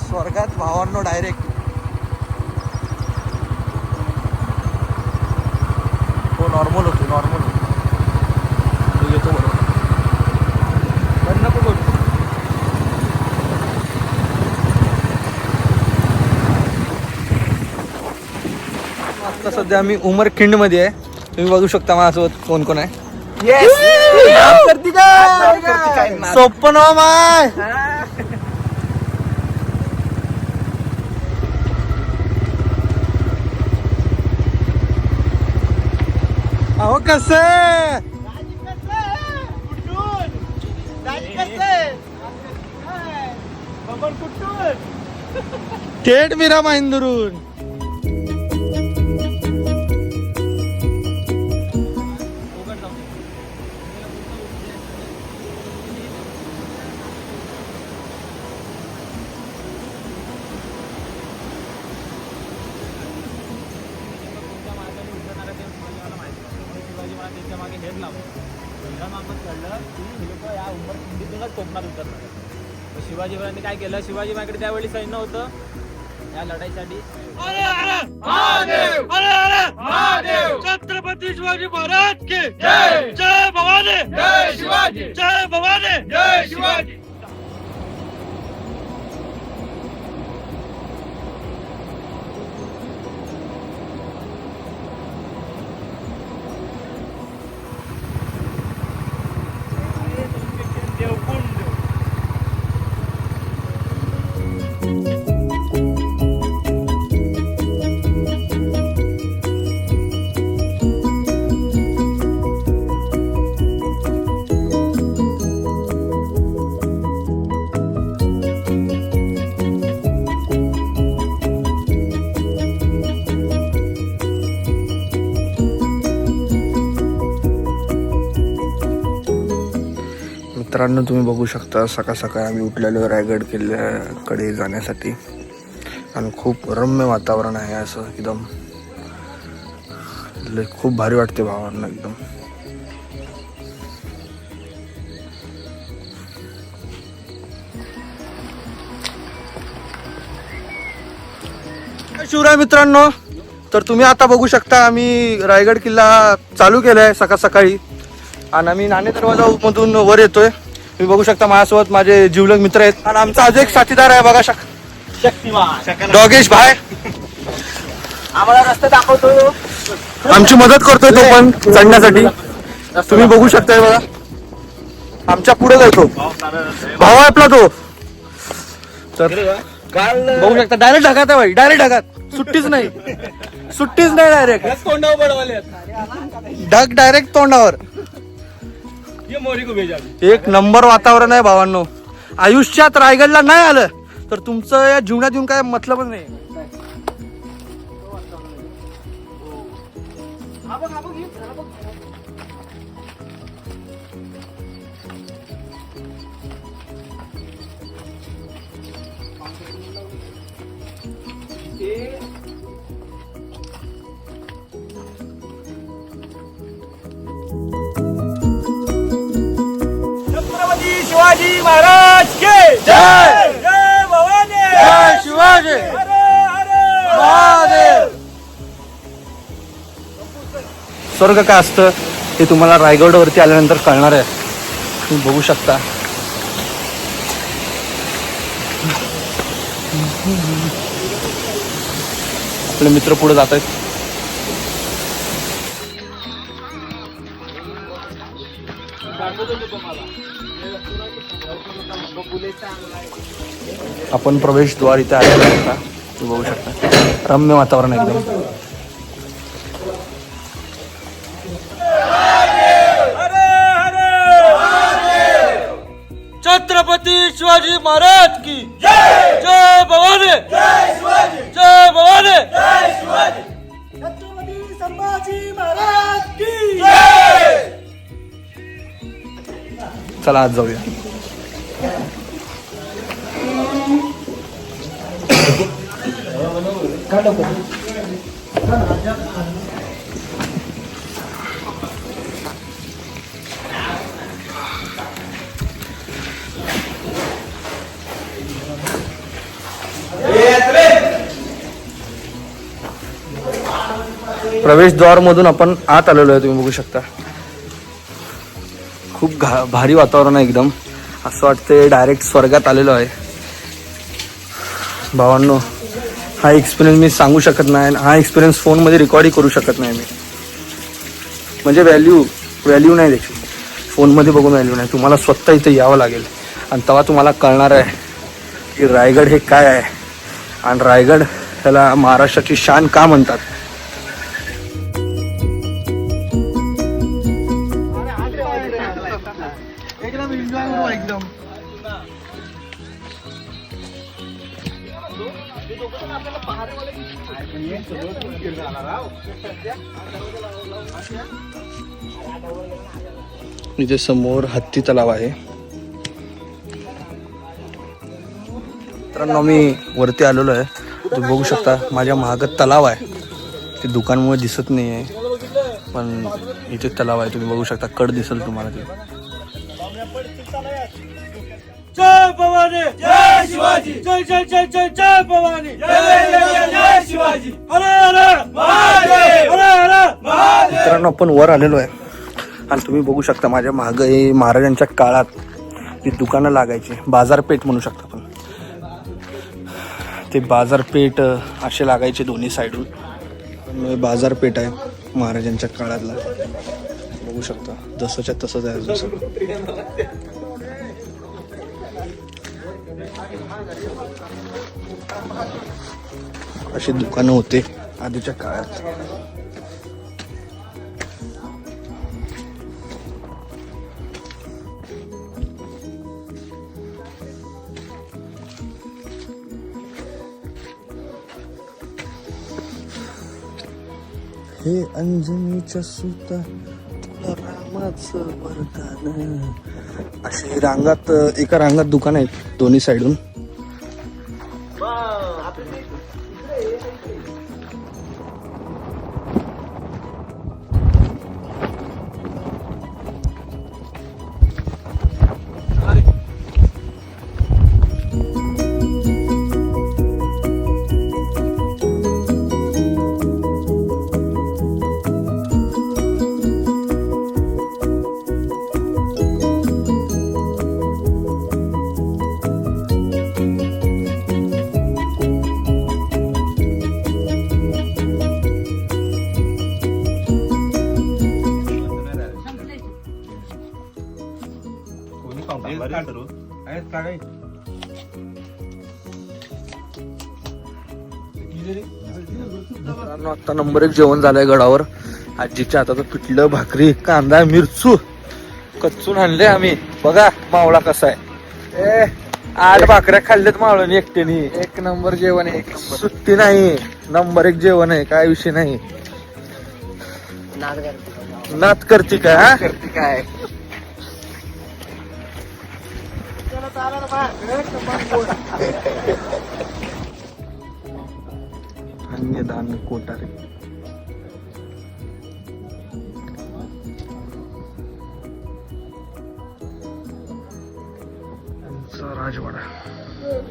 स्वर्गात भावांनो डायरेक्ट हो नॉर्मल होतो नॉर्मल होतो येतो बरोबर पण नको करू आता सध्या आम्ही उमरखिंडमध्ये आहे. तुम्ही बघू शकता माझ्यासोबत कोण कोण आहे. सोपं माय. अहो कसं थेट मिरा माहिंदरून शिवाजी महाराजांनी काय केलं? शिवाजी महाराजांकडे त्यावेळी सैन्य होतं. या लढाईसाठी छत्रपती शिवाजी महाराज के जय! जय भवानी! जय शिवाजी! जय भवानी! जय शिवाजी! मित्रांनो तुम्ही बघू शकता सकाळ सकाळ आम्ही उठलेलो रायगड किल्ल्याकडे जाण्यासाठी. आणि खूप रम्य वातावरण आहे असं एकदम. खूप भारी वाटते भावांना एकदम. शिवराय मित्रांनो तर तुम्ही आता बघू शकता आम्ही रायगड किल्ला चालू केला आहे सकाळ सकाळी. आणि आम्ही नाणे दरवाजा मधून वर येतोय. तुम्ही बघू शकता माझ्यासोबत माझे जीवलग मित्र आहेत. आणि आमचा अजून एक साथीदार आहे बघा शक शक्तिमान. डॉगेश भाई. आम्हाला रस्ता दाखवतो आमची मदत करतोय तो पण चढण्यासाठी. तुम्ही बघू शकताय बघा. आमच्या पुढे जातो भाऊ आहे आपला तो. तर काल बघू शकता डायरेक्ट ढगात आहे भाई डायरेक्ट ढगात. सुट्टीच नाही. सुट्टीच नाही डायरेक्ट तोंडावर ढग डायरेक्ट तोंडावर. एक नंबर वातावरण आहे भावांनो. आयुष्यात रायगडला नाही आलं तर तुमचं या जीवनात येऊन काय मतलबच नाही. महाराज के जय। जय भवानी। जय शिवाजी। हरे हरे। महादेव। स्वर्ग काय असतं हे तुम्हाला रायगडवरती आल्यानंतर कळणार आहे. तुम्ही बघू शकता. आपले मित्र पुढे जात आहेत. आपण प्रवेशद्वार इथे आलेलो आहे तू बघू शकता. रम्य वातावरण एकदम. छत्रपती शिवाजी महाराज की चला आज जाऊया. प्रवेशद्वारमधून आपण आत आलेलो आहे तुम्ही बघू शकता. खूप घा भारी वातावरण आहे एकदम. असं वाटतं डायरेक्ट स्वर्गात आलेलो आहे. भावांनो हा एक्सपिरियन्स मी सांगू शकत नाही हा एक्सपिरियन्स फोनमध्ये रेकॉर्डही करू शकत नाही मी. म्हणजे व्हॅल्यू व्हॅल्यू नाही त्याची. फोनमध्ये बघून व्हॅल्यू नाही. तुम्हाला स्वतः इथे यावं लागेल. आणि तेव्हा तुम्हाला कळणार आहे की रायगड हे काय आहे. आणि रायगड ह्याला महाराष्ट्राची शान का म्हणतात? एकदम. इथे समोर हत्ती तलाव आहे. मित्रांनो मी वरती आलेलो आहे. तुम्ही बघू शकता माझ्या महागात तलाव आहे. ते दुकानमुळे दिसत नाही आहे पण इथे तलाव आहे. तुम्ही बघू शकता कड दिसेल तुम्हाला ते. जय भवानी! जय शिवाजी! जय जय जय जय जय भवानी! जय जय जय शिवाजी! हरे हरे! महादेव! हरे हरे! महादेव! मित्रांनो आपण वर आलेलो आहे. आणि तुम्ही बघू शकता माझ्या मागं हे महाराजांच्या काळात जी दुकानं लागायची बाजारपेठ म्हणू शकता आपण. ते बाजारपेठ असे लागायचे दोन्ही साईडून. बाजारपेठ आहे महाराजांच्या काळातला. बघू शकता जसंच्या तसंच आहे अजून अशी दुकानं होते आधीच्या काळात. हे अंजनीच्या सुता तुला रामाचं वरदान. अशी रांगात एका रांगात दुकान आहेत दोन्ही साईडून मित्रांनो आता नंबर एक जेवण झालंय गडावर. आजीच्या हाताचं पिठलं भाकरी कांदा मिरचू. कच्चून आणले आम्ही. बघा मावळा कसा आहे. ए आठ भाकऱ्या खाल्ल्यात मावळ्याने एकट्याने. एक नंबर जेवण आहे. एक सुट्टी नाही. नंबर एक जेवण आहे काय विषय नाही. नात करते. काय हा? करते काय? अन्यदान कोटारे राजवाडा.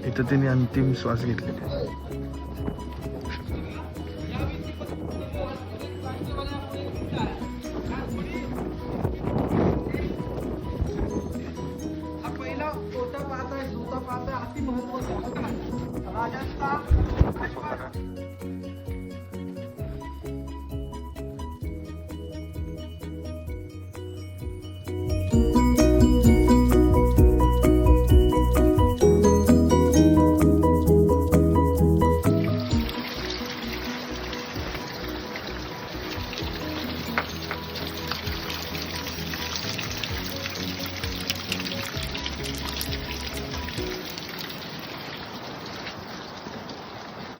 इथं त्यांनी अंतिम श्वास घेतलेले. छोटा पाहत आहे छोटा पाहत आहे अति महत्वाचं राजस्थान.